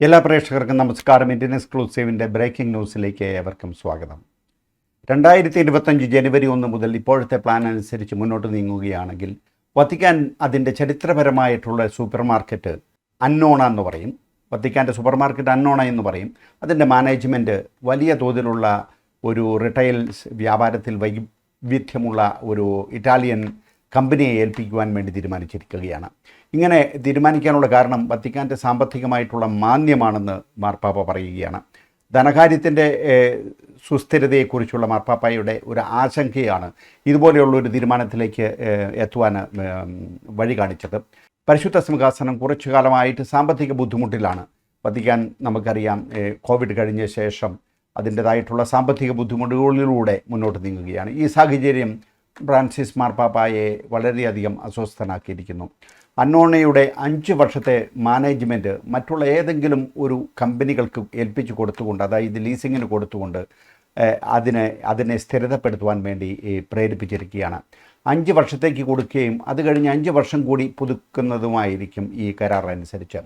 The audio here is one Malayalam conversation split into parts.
എല്ലാ പ്രേക്ഷകർക്കും നമസ്കാരം. ഇന്ത്യൻ എക്സ്ക്ലൂസീവിന്റെ ബ്രേക്കിംഗ് ന്യൂസിലേക്ക് ഏവർക്കും സ്വാഗതം. രണ്ടായിരത്തി ഇരുപത്തഞ്ച് ജനുവരി ഒന്ന് മുതൽ ഇപ്പോഴത്തെ പ്ലാൻ അനുസരിച്ച് മുന്നോട്ട് നീങ്ങുകയാണെങ്കിൽ വത്തിക്കാൻ അതിന്റെ ചരിത്രപരമായിട്ടുള്ള സൂപ്പർ മാർക്കറ്റ് അന്നോണ എന്ന് പറയും. വത്തിക്കാന്റെ സൂപ്പർ മാർക്കറ്റ് അന്നോണ എന്ന് പറയും. അതിന്റെ മാനേജ്മെന്റ് വലിയ തോതിലുള്ള ഒരു റിട്ടൈൽ വ്യാപാരത്തിൽ വൈവിധ്യമുള്ള ഒരു ഇറ്റാലിയൻ കമ്പനിയെ ഏൽപ്പിക്കുവാൻ വേണ്ടി തീരുമാനിച്ചിരിക്കുകയാണ്. ഇങ്ങനെ തീരുമാനിക്കാനുള്ള കാരണം വത്തിക്കാന്റെ സാമ്പത്തികമായിട്ടുള്ള മാന്യമാണെന്ന് മാർപ്പാപ്പ പറയുകയാണ്. ധനകാര്യത്തിന്റെ സുസ്ഥിരതയെക്കുറിച്ചുള്ള മാർപ്പാപ്പയുടെ ഒരു ആശങ്കയാണ് ഇതുപോലെയുള്ള ഒരു തീരുമാനത്തിലേക്ക് എത്തുവാൻ വഴി കാണിച്ചത്. പരിശുദ്ധ സിംഹാസനം കുറച്ചു കാലമായിട്ട് സാമ്പത്തിക ബുദ്ധിമുട്ടിലാണ്. വത്തിക്കാൻ നമുക്കറിയാം കോവിഡ് കഴിഞ്ഞ ശേഷം അതിന്റേതായിട്ടുള്ള സാമ്പത്തിക ബുദ്ധിമുട്ടുകളിലൂടെ മുന്നോട്ട് നീങ്ങുകയാണ്. ഈ സാഹചര്യം ഫ്രാൻസിസ് മാർപ്പാപ്പായെ വളരെയധികം അസ്വസ്ഥനാക്കിയിരിക്കുന്നു. അന്നോണയുടെ അഞ്ച് വർഷത്തെ മാനേജ്മെന്റ് മറ്റുള്ള ഏതെങ്കിലും ഒരു കമ്പനികൾക്ക് ഏൽപ്പിച്ചു കൊടുത്തുകൊണ്ട് അതായത് ലീസിങ്ങിന് കൊടുത്തുകൊണ്ട് അതിനെ അതിനെ സ്ഥിരതപ്പെടുത്തുവാൻ വേണ്ടി പ്രേരിപ്പിച്ചിരിക്കുകയാണ്. അഞ്ച് വർഷത്തേക്ക് കൊടുക്കുകയും അത് കഴിഞ്ഞ് അഞ്ച് വർഷം കൂടി പുതുക്കുന്നതുമായിരിക്കും ഈ കരാർ അനുസരിച്ച്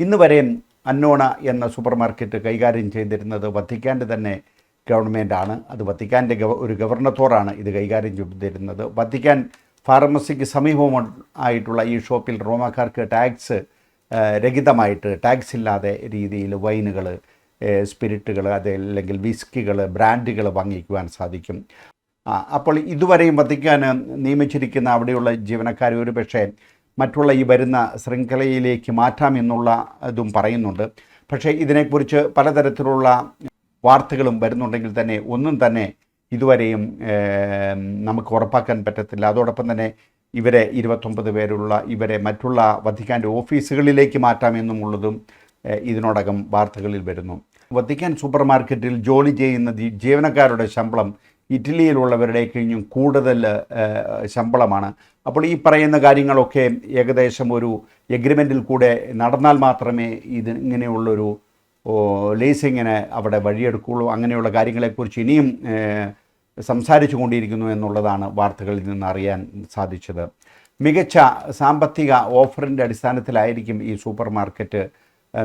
ഇന്ന് വരെയും അന്നോണ എന്ന സൂപ്പർ മാർക്കറ്റ് കൈകാര്യം ചെയ്തിരുന്നത് വത്തിക്കാന്റെ തന്നെ ഗവൺമെന്റാണ് അത് വത്തിക്കാന്റെ ഗവ ഒരു ഗവർണത്തോറാണ് ഇത് കൈകാര്യം ചെയ്തിരുന്നത്. വത്തിക്കാൻ ഫാർമസിക്ക് സമീപം ആയിട്ടുള്ള ഈ ഷോപ്പിൽ റോമാക്കാർക്ക് ടാക്സ് രഹിതമായിട്ട് ടാക്സ് ഇല്ലാതെ രീതിയിൽ വൈനുകൾ സ്പിരിറ്റുകൾ അതല്ലെങ്കിൽ വിസ്കികൾ ബ്രാൻഡുകൾ വാങ്ങിക്കുവാൻ സാധിക്കും. അപ്പോൾ ഇതുവരെയും വത്തിക്കാൻ നിയമിച്ചിരിക്കുന്ന അവിടെയുള്ള ജീവനക്കാർ ഒരു പക്ഷേ മറ്റുള്ള ഈ വരുന്ന ശൃംഖലയിലേക്ക് മാറ്റാമെന്നുള്ള ഇതും പറയുന്നുണ്ട്. പക്ഷേ ഇതിനെക്കുറിച്ച് പലതരത്തിലുള്ള വാർത്തകളും വരുന്നുണ്ടെങ്കിൽ തന്നെ ഒന്നും തന്നെ ഇതുവരെയും നമുക്ക് ഉറപ്പാക്കാൻ പറ്റത്തില്ല. അതോടൊപ്പം തന്നെ ഇവരെ ഇരുപത്തൊമ്പത് പേരുള്ള ഇവരെ മറ്റുള്ള വത്തിക്കാന്റെ ഓഫീസുകളിലേക്ക് മാറ്റാമെന്നുമുള്ളതും ഇതിനോടകം വാർത്തകളിൽ വരുന്നു. വത്തിക്കാൻ സൂപ്പർ മാർക്കറ്റിൽ ജോലി ചെയ്യുന്ന ജീവനക്കാരുടെ ശമ്പളം ഇറ്റലിയിലുള്ളവരുടെ കഴിഞ്ഞും കൂടുതൽ ശമ്പളമാണ്. അപ്പോൾ ഈ പറയുന്ന കാര്യങ്ങളൊക്കെ ഏകദേശം ഒരു എഗ്രിമെന്റിൽ കൂടെ നടന്നാൽ മാത്രമേ ഇത് ഇങ്ങനെയുള്ളൊരു ലീസിങ്ങിന് അവിടെ വഴിയെടുക്കുകയുള്ളൂ അങ്ങനെയുള്ള കാര്യങ്ങളെക്കുറിച്ച് ഇനിയും സംസാരിച്ചു കൊണ്ടിരിക്കുന്നു എന്നുള്ളതാണ് വാർത്തകളിൽ നിന്ന് അറിയാൻ സാധിച്ചത്. മികച്ച സാമ്പത്തിക ഓഫറിന്റെ അടിസ്ഥാനത്തിലായിരിക്കും ഈ സൂപ്പർ മാർക്കറ്റ്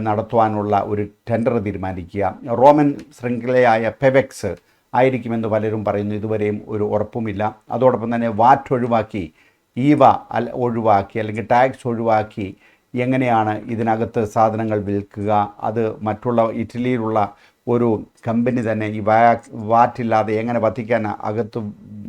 നടത്തുവാനുള്ള ഒരു ടെൻഡർ തീരുമാനിക്കുക. റോമൻ ശൃംഖലയായ പെവെക്സ് ആയിരിക്കുമെന്ന് പലരും പറയുന്നു. ഇതുവരെയും ഒരു ഉറപ്പുമില്ല. അതോടൊപ്പം തന്നെ വാറ്റ് ഒഴിവാക്കി ഈവ അൽ ഒഴിവാക്കി അല്ലെങ്കിൽ ടാക്സ് ഒഴിവാക്കി എങ്ങനെയാണ് ഇതിനകത്ത് സാധനങ്ങൾ വിൽക്കുക? അത് മറ്റുള്ള ഇറ്റലിയിലുള്ള ഒരു കമ്പനി തന്നെ ഈ വാ വാറ്റില്ലാതെ എങ്ങനെ വത്തിക്കാൻ അകത്ത്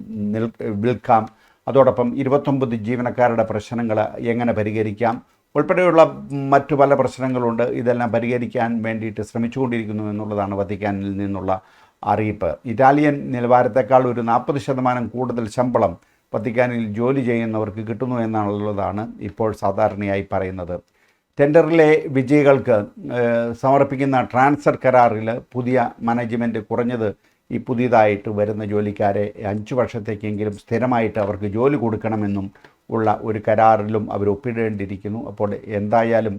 നിൽ വിൽക്കാം? അതോടൊപ്പം ഇരുപത്തൊമ്പത് ജീവനക്കാരുടെ പ്രശ്നങ്ങൾ എങ്ങനെ പരിഹരിക്കാം? ഉൾപ്പെടെയുള്ള മറ്റു പല പ്രശ്നങ്ങളുണ്ട്. ഇതെല്ലാം പരിഹരിക്കാൻ വേണ്ടിയിട്ട് ശ്രമിച്ചുകൊണ്ടിരിക്കുന്നു എന്നുള്ളതാണ് വത്തിക്കാനിൽ നിന്നുള്ള അറിയിപ്പ്. ഇറ്റാലിയൻ നിലവാരത്തെക്കാൾ ഒരു നാൽപ്പത് ശതമാനം കൂടുതൽ ശമ്പളം വത്തിക്കാനിൽ ജോലി ചെയ്യുന്നവർക്ക് കിട്ടുന്നു എന്നുള്ളതാണ് ഇപ്പോൾ സാധാരണയായി പറയുന്നത്. ടെൻഡറിലെ വിജയികൾക്ക് സമർപ്പിക്കുന്ന ട്രാൻസ്ഫർ കരാറിൽ പുതിയ മാനേജ്മെന്റ് കുറഞ്ഞത് ഈ പുതിയതായിട്ട് വരുന്ന ജോലിക്കാരെ അഞ്ച് വർഷത്തേക്കെങ്കിലും സ്ഥിരമായിട്ട് അവർക്ക് ജോലി കൊടുക്കണമെന്നും ഉള്ള ഒരു കരാറിലും അവർ ഒപ്പിടേണ്ടിയിരിക്കുന്നു. അപ്പോൾ എന്തായാലും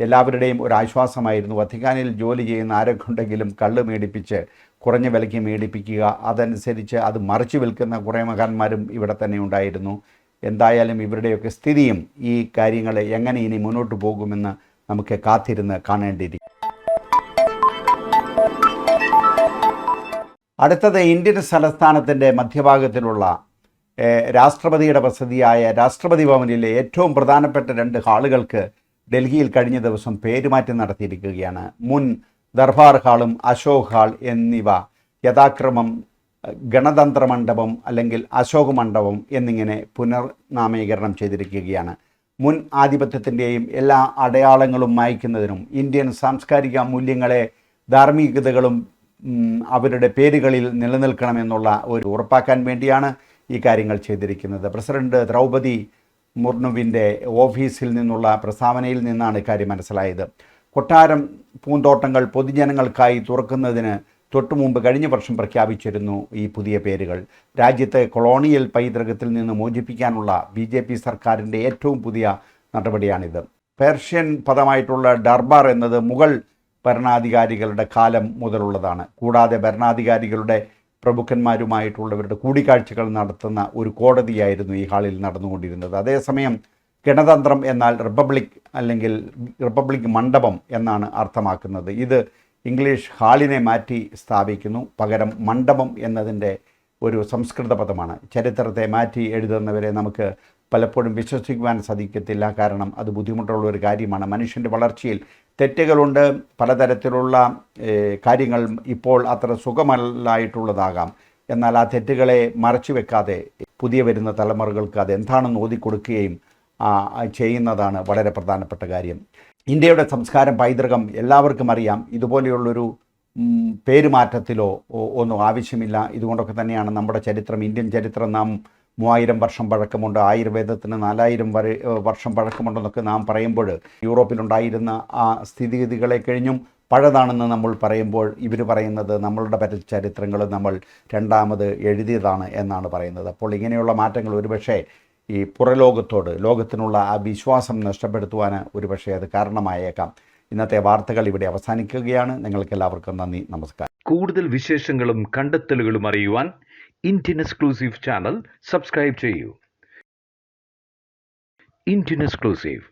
എല്ലാവരുടെയും ഒരു ആശ്വാസമായിരുന്നു. വത്തിക്കാനിൽ ജോലി ചെയ്യുന്ന ആരൊക്കെയുണ്ടെങ്കിലും കള്ള് മേടിപ്പിച്ച് കുറഞ്ഞ വിലയ്ക്ക് മേടിപ്പിക്കുക അതനുസരിച്ച് അത് മറിച്ച് വിൽക്കുന്ന കുറേ മഹാന്മാരും ഇവിടെ തന്നെ ഉണ്ടായിരുന്നു. എന്തായാലും ഇവരുടെയൊക്കെ സ്ഥിതിയും ഈ കാര്യങ്ങൾ എങ്ങനെ ഇനി മുന്നോട്ട് പോകുമെന്ന് നമുക്ക് കാത്തിരുന്ന് കാണേണ്ടിയിരിക്കും അടുത്തത് ഇന്ത്യൻ തലസ്ഥാനത്തിന്റെ മധ്യഭാഗത്തിലുള്ള രാഷ്ട്രപതിയുടെ വസതിയായ രാഷ്ട്രപതി ഭവനിലെ ഏറ്റവും പ്രധാനപ്പെട്ട രണ്ട് ഹാളുകൾക്ക് ഡൽഹിയിൽ കഴിഞ്ഞ ദിവസം പേരുമാറ്റം നടത്തിയിരിക്കുകയാണ്. മുൻ ദർബാർ ഹാളും അശോക് ഹാൾ എന്നിവ യഥാക്രമം ഗണതന്ത്ര മണ്ഡപം അല്ലെങ്കിൽ അശോക് മണ്ഡപം എന്നിങ്ങനെ പുനർനാമീകരണം ചെയ്തിരിക്കുകയാണ്. മുൻ ആധിപത്യത്തിന്റെയും എല്ലാ അടയാളങ്ങളും മായ്ക്കുന്നതിനും ഇന്ത്യൻ സാംസ്കാരിക മൂല്യങ്ങളെ ധാർമ്മികതകളും അവരുടെ പേരുകളിൽ നിലനിൽക്കണമെന്നുള്ള ഒരു ഉറപ്പാക്കാൻ വേണ്ടിയാണ് ഈ കാര്യങ്ങൾ ചെയ്തിരിക്കുന്നത്. പ്രസിഡന്റ് ദ്രൗപദി മുർമുവിന്റെ ഓഫീസിൽ നിന്നുള്ള പ്രസ്താവനയിൽ നിന്നാണ് ഇക്കാര്യം മനസ്സിലായത്. കൊട്ടാരം പൂന്തോട്ടങ്ങൾ പൊതുജനങ്ങൾക്കായി തുറക്കുന്നതിന് തൊട്ടു മുമ്പ് കഴിഞ്ഞ വർഷം പ്രഖ്യാപിച്ചിരുന്നു ഈ പുതിയ പേരുകൾ. രാജ്യത്തെ കൊളോണിയൽ പൈതൃകത്തിൽ നിന്ന് മോചിപ്പിക്കാനുള്ള ബി ജെ പി സർക്കാരിന്റെ ഏറ്റവും പുതിയ നടപടിയാണിത്. പേർഷ്യൻ പദമായിട്ടുള്ള ഡർബാർ എന്നത് മുഗൾ ഭരണാധികാരികളുടെ കാലം മുതലുള്ളതാണ്. കൂടാതെ ഭരണാധികാരികളുടെ പ്രമുഖന്മാരുമായിട്ടുള്ളവരുടെ കൂടിക്കാഴ്ചകൾ നടത്തുന്ന ഒരു കോടതിയായിരുന്നു ഈ ഹാളിൽ നടന്നുകൊണ്ടിരുന്നത്. അതേസമയം ഗണതന്ത്രം എന്നാൽ റിപ്പബ്ലിക് അല്ലെങ്കിൽ റിപ്പബ്ലിക് മണ്ഡപം എന്നാണ് അർത്ഥമാക്കുന്നത്. ഇത് ഇംഗ്ലീഷ് ഹാളിനെ മാറ്റി സ്ഥാപിക്കുന്നു. പകരം മണ്ഡപം എന്നതിന്റെ ഒരു സംസ്കൃത പദമാണ്. ചരിത്രത്തെ മാറ്റി എഴുതുന്നവരെ നമുക്ക് പലപ്പോഴും വിശ്വസിക്കുവാൻ സാധിക്കത്തില്ല. കാരണം അത് ബുദ്ധിമുട്ടുള്ള ഒരു കാര്യമാണ്. മനുഷ്യന്റെ വളർച്ചയിൽ തെറ്റുകളുണ്ട്. പലതരത്തിലുള്ള കാര്യങ്ങൾ ഇപ്പോൾ അത്ര സുഖമല്ലായിട്ടുള്ളതാകാം. എന്നാൽ ആ തെറ്റുകളെ മറച്ചു വെക്കാതെ പുതിയ വരുന്ന തലമുറകൾക്ക് അത് എന്താണെന്ന് ഓതിക്കൊടുക്കുകയും ചെയ്യുന്നതാണ് വളരെ പ്രധാനപ്പെട്ട കാര്യം. ഇന്ത്യയുടെ സംസ്കാരം പൈതൃകം എല്ലാവർക്കും അറിയാം. ഇതുപോലെയുള്ളൊരു പേരുമാറ്റത്തിലോ ഒന്നും ആവശ്യമില്ല. ഇതുകൊണ്ടൊക്കെ തന്നെയാണ് നമ്മുടെ ചരിത്രം ഇന്ത്യൻ ചരിത്രം നാം മൂവായിരം വർഷം പഴക്കമുണ്ട് ആയുർവേദത്തിന് നാലായിരം വരെ വർഷം പഴക്കമുണ്ടെന്നൊക്കെ നാം പറയുമ്പോൾ യൂറോപ്പിലുണ്ടായിരുന്ന ആ സ്ഥിതിഗതികളെ കഴിഞ്ഞും പഴതാണെന്ന് നമ്മൾ പറയുമ്പോൾ ഇവർ പറയുന്നത് നമ്മളുടെ പല ചരിത്രങ്ങൾ നമ്മൾ രണ്ടാമത് എഴുതിയതാണ് എന്നാണ് പറയുന്നത്. അപ്പോൾ ഇങ്ങനെയുള്ള മാറ്റങ്ങൾ ഒരുപക്ഷെ ഈ പുറലോകത്തോട് ലോകത്തിനുള്ള ആ വിശ്വാസം നഷ്ടപ്പെടുത്തുവാൻ ഒരുപക്ഷെ അത് കാരണമായേക്കാം. ഇന്നത്തെ വാർത്തകൾ ഇവിടെ അവസാനിക്കുകയാണ്. നിങ്ങൾക്ക് എല്ലാവർക്കും നന്ദി നമസ്കാരം. കൂടുതൽ വിശേഷങ്ങളും കണ്ടെത്തലുകളും അറിയുവാൻ ഇന്ത്യൻ എക്സ്ക്ലൂസീവ് ചാനൽ സബ്സ്ക്രൈബ് ചെയ്യൂ Indian exclusive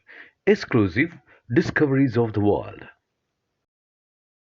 exclusive discoveries of the world